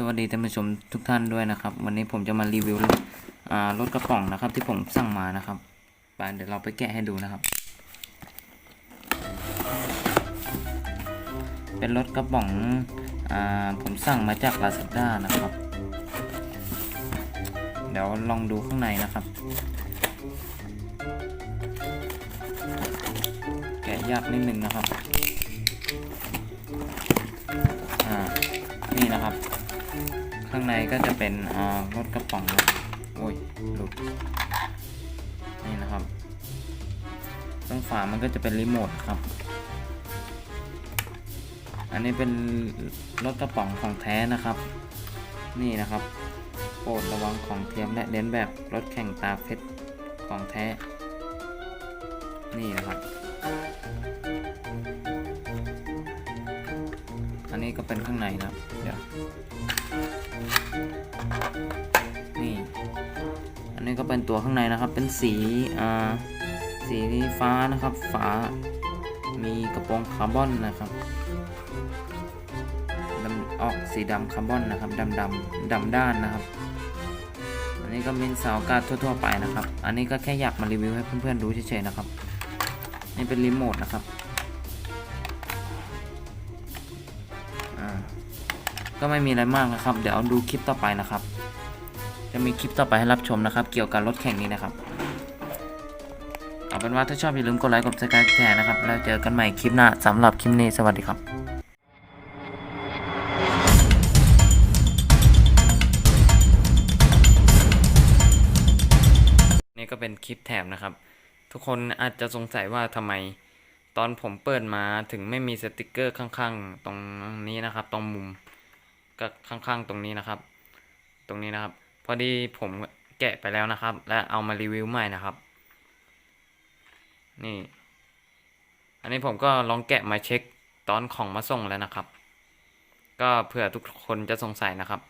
สวัสดีท่านผู้ชมทุกท่านด้วยนะครับ วันนี้ผมจะมารีวิวรถกระป๋องนะครับ ที่ผมสั่งมานะครับไปเดี๋ยวเราไปแกะให้ดูนะครับ เป็นรถกระป๋องอผมสั่งมาจาก Lazada นะครับ เดี๋ยวลองดูข้างในนะครับ แกะยากนิดนึงนะครับางในก็จะเป็นรถกระป๋องนะโอ้ยหลุดนี่นะครับตรงฝามันก็จะเป็นรีโมทครับ อันนี้เป็นรถกระป๋องของแท้นะครับ นี่นะครับ โปรดระวังของเทียมและเลนแบบรถแข่งตาเพชรของแท้ นี่นะครับ อันนี้ก็เป็นข้างในนะครับเดี๋ยว นี่ อันนี้ก็เป็นตัวข้างในนะครับ เป็นสีอ่าสีฟ้านะครับ ฝา มีกระโปรงคาร์บอนนะครับดำออกสีดำคาร์บอนนะครับดำดำดำด้านนะครับ อันนี้ก็เป็นเสาอากาศทั่วๆไปนะครับ อันนี้ก็แค่อยากมารีวิวให้เพื่อนๆดูเฉยๆนะครับ นี่เป็นรีโมทนะครับ ก็ไม่มีอะไรมากนะครับ เดี๋ยวดูคลิปต่อไปนะครับ จะมีคลิปต่อไปให้รับชมนะครับ เกี่ยวกับรถแข่งนี้นะครับ เอาเป็นว่าถ้าชอบอย่าลืมกดไลค์กดซับสไครต์แชร์นะครับ แล้วเจอกันใหม่คลิปหน้าสำหรับคลิปนี้สวัสดีครับนี่ก็เป็นคลิปแถมนะครับ ทุกคนอาจจะสงสัยว่าทำไมตอนผมเปิดมาถึงไม่มีสติกเกอร์ข้างๆ ตรงนี้นะครับ ตรงมุม ก็ข้างๆตรงนี้นะครับ ตรงนี้นะครับ พอดีผมแกะไปแล้วนะครับ และเอามารีวิวใหม่นะครับ นี่ อันนี้ผมก็ลองแกะมาเช็คตอนของมาส่งแล้วนะครับ ก็เผื่อทุกคนจะสงสัยนะครับ